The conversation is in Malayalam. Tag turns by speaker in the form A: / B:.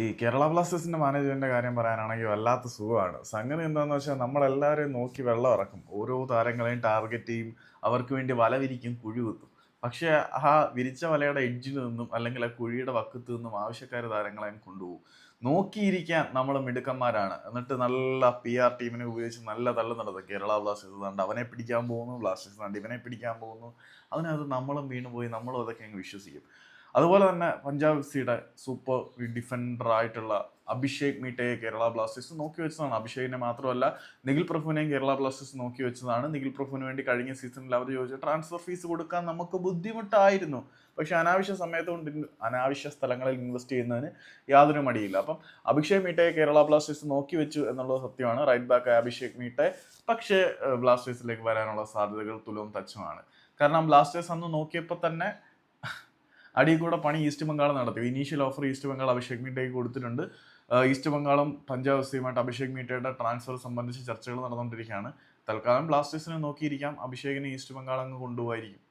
A: ഈ കേരള ബ്ലാസ്റ്റേഴ്സിന്റെ മാനേജ്മെന്റിന്റെ കാര്യം പറയാനാണെങ്കിൽ വല്ലാത്ത സുഖമാണ്. സംഗതി എന്താണെന്ന് വെച്ചാൽ നമ്മളെല്ലാവരെയും നോക്കി വെള്ളം ഇറക്കും. ഓരോ താരങ്ങളെയും ടാർഗറ്റ് ചെയ്യും. അവർക്ക് വേണ്ടി വല വിരിക്കും കുഴി കുത്തും. പക്ഷേ ആ വിരിച്ച വലയുടെ എഡ്ജിൽ നിന്നും അല്ലെങ്കിൽ ആ കുഴിയുടെ വക്കത്ത് നിന്നും ആവശ്യക്കാർ താരങ്ങളെയും കൊണ്ടുപോകും. നോക്കിയിരിക്കാൻ നമ്മൾ മിടുക്കന്മാരാണ്. എന്നിട്ട് നല്ല പി ആർ ടീമിനെ ഉപയോഗിച്ച് നല്ല തള്ളു നടത്തും. കേരള ബ്ലാസ്റ്റേഴ്സ് കണ്ട് അവനെ പിടിക്കാൻ പോകുന്നു ബ്ലാസ്റ്റേഴ്സ് കണ്ട് ഇവനെ പിടിക്കാൻ പോകുന്നു. അതിനകത്ത് നമ്മളും വീണ് പോയി നമ്മളും അതൊക്കെ അങ്ങ് വിശ്വസിക്കും. അതുപോലെ തന്നെ പഞ്ചാബ് എഫ് സിയുടെ സൂപ്പർ ഡിഫൻഡർ ആയിട്ടുള്ള അഭിഷേക് മീറ്റയെ കേരള ബ്ലാസ്റ്റേഴ്സ് നോക്കി വെച്ചതാണ്. അഭിഷേകിനെ മാത്രമല്ല നിഖിൽ പ്രഭുവിനെയും കേരള ബ്ലാസ്റ്റേഴ്സ് നോക്കി വെച്ചതാണ്. നിഖിൽ പ്രഭുവിന് വേണ്ടി കഴിഞ്ഞ സീസണിൽ അവർ ചോദിച്ച ട്രാൻസ്ഫർ ഫീസ് കൊടുക്കാൻ നമുക്ക് ബുദ്ധിമുട്ടായിരുന്നു. പക്ഷെ അനാവശ്യ സമയത്ത് കൊണ്ട് അനാവശ്യ സ്ഥലങ്ങളിൽ ഇൻവെസ്റ്റ് ചെയ്യുന്നതിന് യാതൊരു മടിയില്ല. അപ്പം അഭിഷേക് മീട്ടയെ കേരള ബ്ലാസ്റ്റേഴ്സ് നോക്കി വെച്ചു എന്നുള്ളത് സത്യമാണ്. റൈറ്റ് ബാക്ക് അഭിഷേക് മീട്ടെ പക്ഷേ ബ്ലാസ്റ്റേഴ്സിലേക്ക് വരാനുള്ള സാധ്യതകൾ തുലവും തച്ചുമാണ്. കാരണം ബ്ലാസ്റ്റേഴ്സ് അന്ന് നോക്കിയപ്പോൾ തന്നെ അടിയിൽ കൂടെ പണി ഈസ്റ്റ് ബംഗാൾ നടത്തി. Initial offer east Bengal Abhishek മീറ്റയ്ക്ക് കൊടുത്തിട്ടുണ്ട്. ഈസ്റ്റ് ബംഗാളും പഞ്ചാബ് എഫ്സിയുമായിട്ട് അഭിഷേക് മീറ്റയുടെ ട്രാൻസ്ഫർ സംബന്ധിച്ച് ചർച്ചകൾ നടന്നുകൊണ്ടിരിക്കുകയാണ്. തൽക്കാലം ബ്ലാസ്റ്റേഴ്സിനെ നോക്കിയിരിക്കാം. അഭിഷേകിനെ ഈസ്റ്റ് ബംഗാൾ അങ്ങ് കൊണ്ടുപോയിരിക്കും